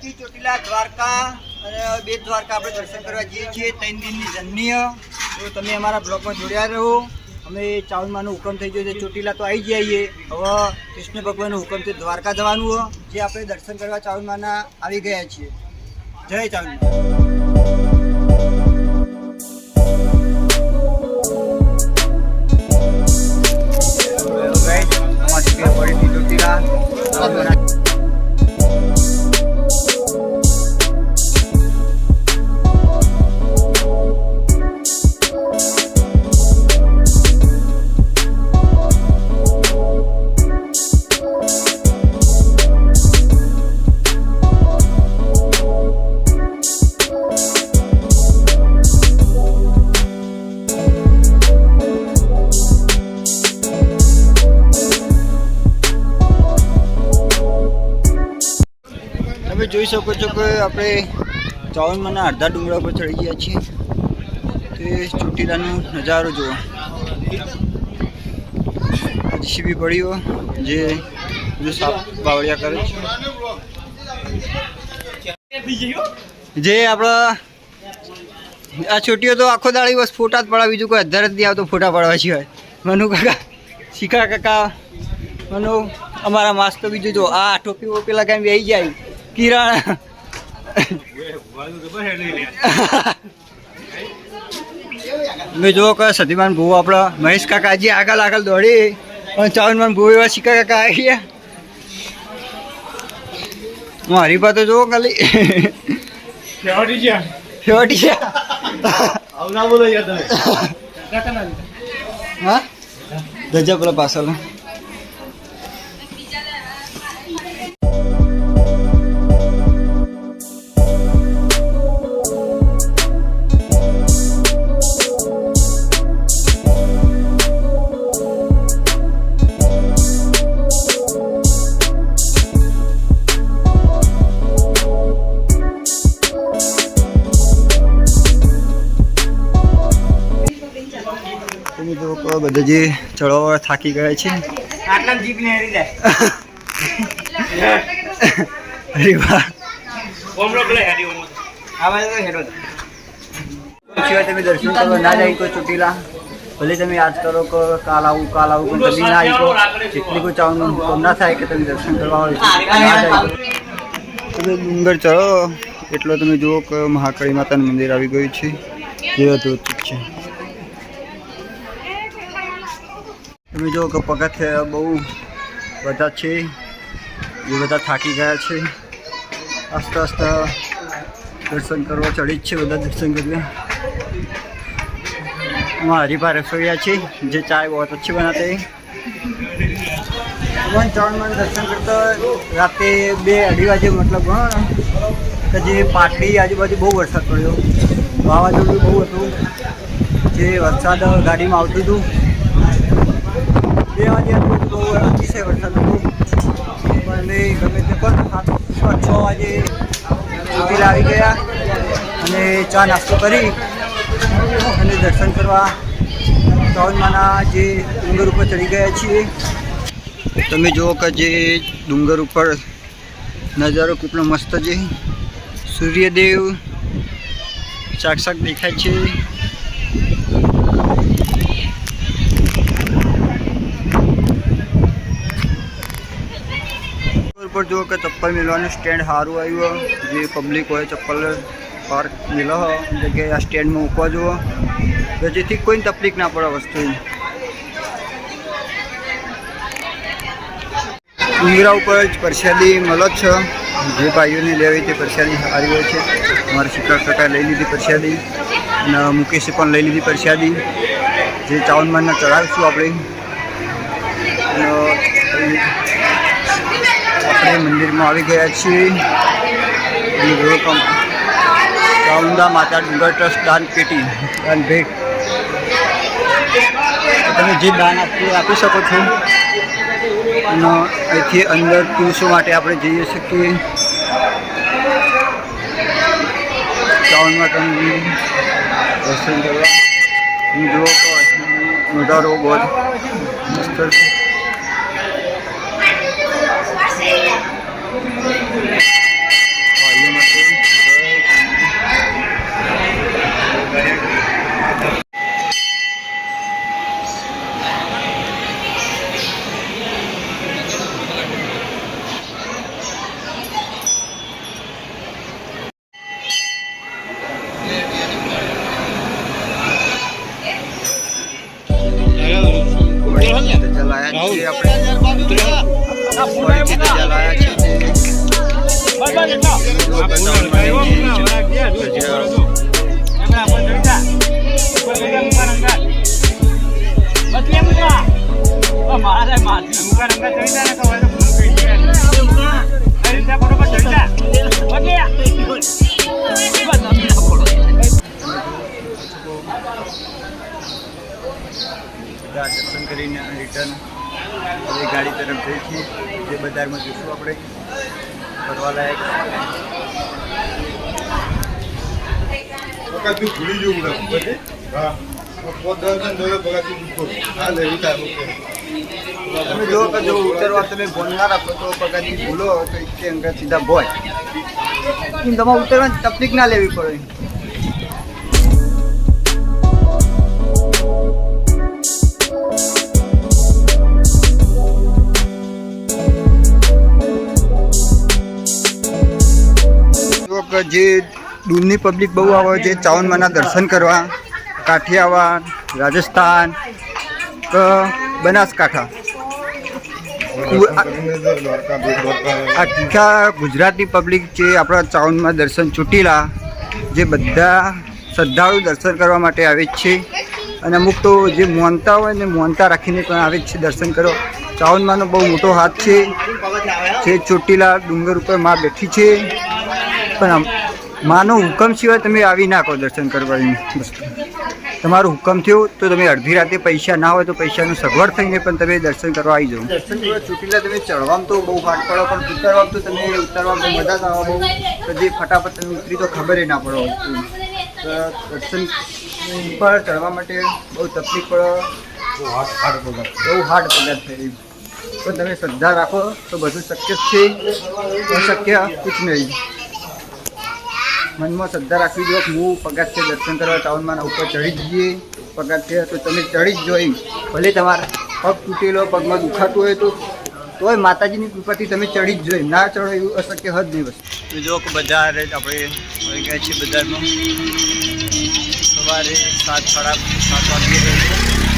અહીંથી ચોટીલા દ્વારકા અને બે દ્વારકા આપણે દર્શન કરવા જઈએ છીએ, ત્રણ દિનની જર્નીય. તો તમે અમારા બ્લોગમાં જોડ્યા રહો. અમે ચાવલમાંનો હુકમ થઈ ગયો છે, ચોટીલા તો આવી જઈએ હવે કૃષ્ણ ભગવાનનો હુકમ છે, દ્વારકા જવાનું જે આપણે દર્શન કરવા ચાવલમાંના આવી ગયા છીએ. જય ચાવલમાં ચોટીલા. તમે જોઈ શકો છો કે આપણે ચાવલમાંના અડધા ડુંગરા પર ચડી ગયા છીએ. તે ચોટીલાનો નજારો જુઓ. જીસીબી પડ્યો જે બધું સાફ બાવળિયા કરે છે. જે આપણા આ છોટીઓ તો આખો દાડી બસ ફોટા જ પડાવી, બીજું કોઈ અધર જ નહીં આવતો ફોટા પાડવા સિવાય. મનુ કાકા, શિખા કાકા, મનુ, અમારા માસ્ક તો બીજું જો, આ ટોપી વોપી લગાવી બેસી જાય. કિરણ. મેં જુઓ કે સતીમાન ભૂ આપણા મહેશ કાકાજી આગળ આગળ દોડી. અને ચાવનમાન ભૂ એવા શિકા કાકા આવી ગયા. મારી પાસે જુઓ ખાલી. છેવટી છે. હા? ગજબ પેલા પાછળ તમે જો કે બધા જે ચડો થાકી ગયા છે. આટલા જીપ ને હરી જાય. અરે વાહ. ઓમરો પેલા હેડી ઓમરો આવા તો હેડો સિવાય તમે દર્શન કરવા ના જાય તો ચોટીલા. ભલે તમે યાદ કરો કે કાલ આવું કાલ આવું પણ કદી ના આવી જેટલી કોઈ ચાવનું હુકમ ના થાય કે તમે દર્શન કરવા હોય ના તમે ડુંગર ચડો એટલો તમે જુઓ કે મહાકાળી માતાનું મંદિર આવી ગયું છે. જે અદ્ભુત છે. તમે જો કે પગથિયા બહુ બધા છે, એ બધા થાકી ગયા છે. આસ્તે આસ્તે દર્શન કરવા ચડી જ છે બધા દર્શન કરીને. એમાં હરીભા રસોઈયા છે, જે ચાય બહુ અચ્છી બનાતે વન, ત્રણ દર્શન કરતા રાતે બે અઢી વાગે મતલબ કે જે પાટલી આજુબાજુ બહુ વરસાદ પડ્યો. વાવાઝોડું બહુ હતું. જે વરસાદ ગાડીમાં આવતું હતું. સાત છ વાગે ચોટીલા આવી ગયા અને ચા નાસ્તો કરી અને દર્શન કરવા ચાવલમાંના જે ડુંગર ઉપર ચડી ગયા છીએ. તમે જુઓ કે જે ડુંગર ઉપર નજારો કેટલો મસ્ત છે. સૂર્યદેવ સાક્ષાત દેખાય છે. ઉપર જુઓ કે ચપ્પલ મેળવાનું સ્ટેન્ડ સારું આવ્યું. જે પબ્લિક હોય ચપ્પલ પાર્ક મિલો જગ્યાએ આ સ્ટેન્ડમાં મૂકવા જુઓ. જેથી કોઈ તકલીફ ના પડે વસ્તુ ડુંગરા ઉપર જ પરસાદી મળો જ છે. જે ભાઈઓને લેવી તે પરસાદી સારી હોય છે. મારા શિકાર કાકા લઈ લીધી પરસાદી. અને મુકેશે પણ લઈ લીધી પરસાદી. જે ચાવનમાનના ચડાવીશું આપણે. અને મંદિરમાં આવી ગયા છીએ. ચાઉંડા માતા ડુંગર ટ્રસ્ટ દાન પેટી, દાન ભેટ. તમે જે દાન આપી આપી શકો છો. અને અહીંથી અંદર પુરુષો માટે આપણે જઈ શકીએ. ચાવન તમે દર્શન કરવા. જુઓ તો નજારો બહુ મસ્ત ધજા લાયા છીએ આપણે મારે લાયા છીએ જો બતાવવાની ધજા બધા. દર્શન કરીને રિટર્ન હવે ગાડી તરફ જઈ છીએ. જે બજારમાં જઈશું આપણે. ફરવા લાયક પગારથી ભૂલી જવું પડે. હા. તમે જો કે જો ઉતરવા તમે ફોન ના રાખો તો પગાથી ભૂલો તો એક અંગત સીધા બોય તમારે ઉતરવાની તકલીફ ના લેવી પડે. જો જે દૂરની પબ્લિક બહુ આવે છે ચાવનમાના દર્શન કરવા, કાઠિયાવાડ, રાજસ્થાન, કે, બનાસકાંઠા. આખા ગુજરાતની પબ્લિક જે આપણા ચાવનમાં દર્શન ચૂંટીલા, જે બધા શ્રદ્ધાળુ દર્શન કરવા માટે આવે છે. અને અમુક તો જે મોનતા હોય ને મોનતા રાખીને પણ આવે છે દર્શન કરો ચાવનમાંનો બહુ મોટો હાથ છે. જે ચોટીલા ડુંગર ઉપરમાં બેઠી છે. પણ આમ માનો હુકમ સિવાય તમે આવી નાખો દર્શન કરવા તમારું તમારો હુકમ થયો તો તમે અડધી રાતે પૈસા ના હોય તો પૈસાનું સગવડ થઈને પણ તમે દર્શન કરવા આવી જાઓ. દર્શન કરવા ચૂંટીલા તમે ચડવામાં તો બહુ ફાટ પડો પણ ઉતરવામાં તો તમે ઉતરવામાં મજા ના આવે બહુ. તો જે ફટાફટ તમે ઉતરી તો ખબર ના પડો તો દર્શન પર ચડવા માટે બહુ તકલીફ પડે. બહુ હાર્ડ પદાર્થ થઈ એમ. પણ તમે શ્રદ્ધા રાખો તો બધું શક્ય છે. અશક્ય કુછ નહીં. મનમાં શ્રદ્ધા રાખવી જો હું પગાર છે, દર્શન કરવા ટાઉનમાં ઉપર ચડી જઈએ. પગાર છે, તો તમે ચડી જ જોઈ ભલે તમારા પગ તૂટેલો, પગમાં દુખાતું હોય તો, તોય માતાજીની કૃપાથી તમે ચડી જ જોઈ ના ચડો એવું અશક્ય હદ નહીં વસ્તુ. જો બજાર આપણે કહે છીએ બજારમાં. સવારે સાત સાડા સાત વાગે